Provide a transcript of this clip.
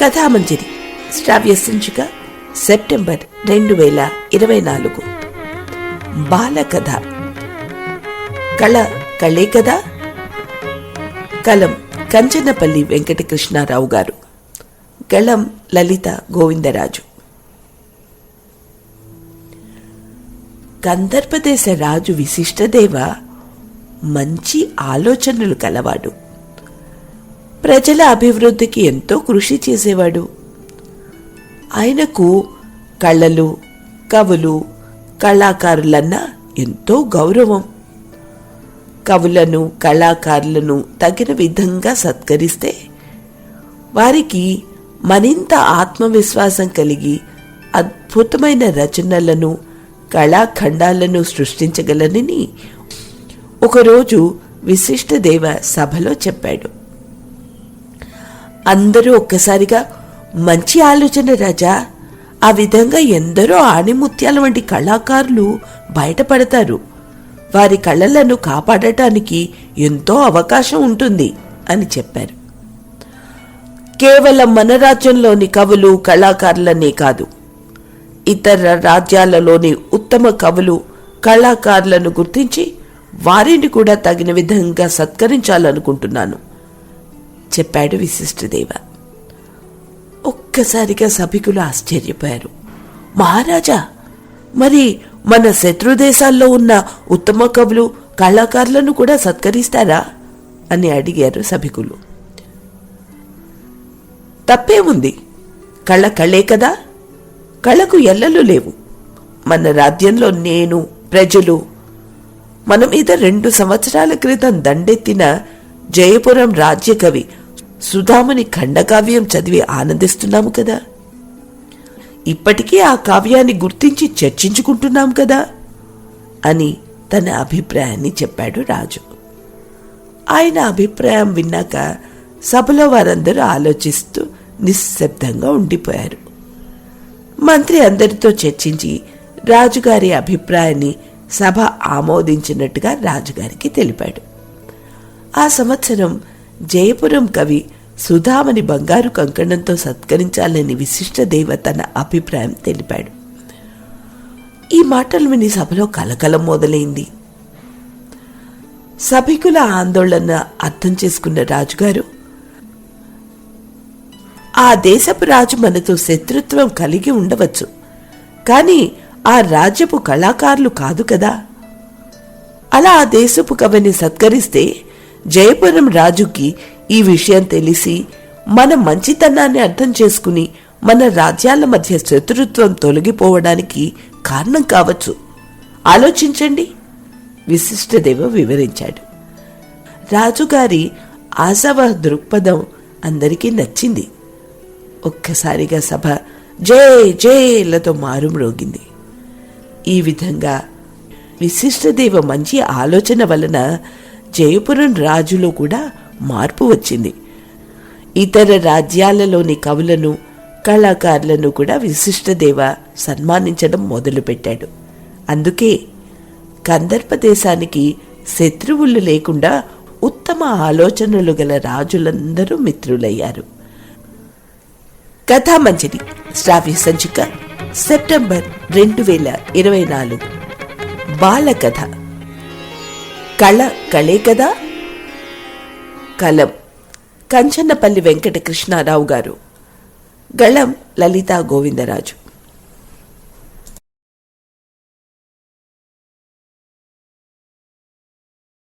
కథామంజరి. శ్రావ్య సంచిక సెప్టెంబర్ రెండు వేల ఇరవై నాలుగు. బాల కథ కళ కళే కదా కలం కంచనపల్లి వెంకటకృష్ణారావు గారు. గళం లలిత గోవిందరాజు. గంధర్పదేశ రాజు విశిష్టదేవ మంచి ఆలోచనలు కలవాడు. ప్రజల అభివృద్ధికి ఎంతో కృషి చేసేవాడు. ఆయనకు కళలు కవులు కళాకారులన్నా ఎంతో గౌరవం. కవులను కళాకారులను తగిన విధంగా సత్కరిస్తే వారికి మరింత ఆత్మవిశ్వాసం కలిగి అద్భుతమైన రచనలను కళాఖండాలను సృష్టించగలనని ఒకరోజు విశిష్టదేవ సభలో చెప్పాడు. అందరూ ఒక్కసారిగా మంచి ఆలోచన రాజా. ఆ విధంగా ఎందరో ఆణిముత్యాల వంటి కళాకారులు బయటపడతారు. వారి కళలను కాపాడటానికి ఎంతో అవకాశం ఉంటుంది అని చెప్పారు. కేవలం మన రాజ్యంలోని కవులు కళాకారులనే కాదు ఇతర రాజ్యాలలోని ఉత్తమ కవులు కళాకారులను గుర్తించి వారిని కూడా తగిన విధంగా సత్కరించాలనుకుంటున్నాను. చెప్పాడు విశిష్టదేవ. ఒక్కసారిగా సభికులు ఆశ్చర్యపోయారు. మహారాజా మరి మన శత్రు దేశాల్లో ఉన్న ఉత్తమ కవులు కళాకారులను కూడా సత్కరిస్తారా? అని అడిగారు సభికులు. తప్పేముంది? కళ కళే కదా? కళకు ఎల్లలు లేవు. మన రాజ్యంలో నేను ప్రజలు మన మీద రెండు సంవత్సరాల క్రితం దండెత్తిన జయపురం రాజ్యకవి సుధాముని ఖండకావ్యం చదివి ఆనందిస్తున్నాము కదా. ఇప్పటికీ ఆ కావ్యాన్ని గుర్తించి చర్చించుకుంటున్నాం కదా అని తన అభిప్రాయాన్ని చెప్పాడు రాజు. ఆయన అభిప్రాయం విన్నాక సభలో వారందరూ ఆలోచిస్తూ నిశ్శబ్దంగా ఉండిపోయారు. మంత్రి అందరితో చర్చించి రాజుగారి అభిప్రాయాన్ని సభ ఆమోదించినట్టుగా రాజుగారికి తెలిపాడు. ఆ సంవత్సరం జయపురం కవి సుధామని బంగారు కంకణంతో సత్కరించాలని విశిష్ట దేవ తన అభిప్రాయం తెలిపాడు. ఈ మాటలు విని సభలో కలకలం మొదలైంది. సభికుల ఆందోళన అర్థం చేసుకున్న రాజుగారు ఆ దేశపు రాజు మనతో శత్రుత్వం కలిగి ఉండవచ్చు కానీ ఆ రాజ్యపు కళాకారులు కాదు కదా? అలా ఆ దేశపు కవిని సత్కరిస్తే జయపురం రాజుకి ఈ విషయం తెలిసి మన మంచితనాన్ని అర్థం చేసుకుని మన రాజ్యాల మధ్య శత్రుత్వం తొలగిపోవడానికి కారణం కావచ్చు. ఆలోచించండి. విశిష్టదేవ వివరించాడు. రాజుగారి ఆశవ దృక్పథం అందరికీ నచ్చింది. ఒక్కసారిగా సభ జై జేలతో మారుమ్రోగింది ఈ విధంగా విశిష్టదేవ మంచి ఆలోచన వలన జయపురం రాజులో కూడా మార్పు వచ్చింది. ఇతర రాజ్యాలలోని కవులను కళాకారులను కూడా విశిష్టదేవ సన్మానించడం మొదలుపెట్టాడు. అందుకే కందర్ప దేశానికి శత్రువులు లేకుండా ఉత్తమ ఆలోచనలు గల రాజులందరూ మిత్రులయ్యారు. కథామంజరి శ్రావ్య సంచిక సెప్టెంబర్ రెండు వేల ఇరవై నాలుగు. బాలకథ. కళ కళే కదా? కలం. కంచన్నపల్లి వెంకట కృష్ణారావు గారు. గళం లలితా గోవిందరాజు.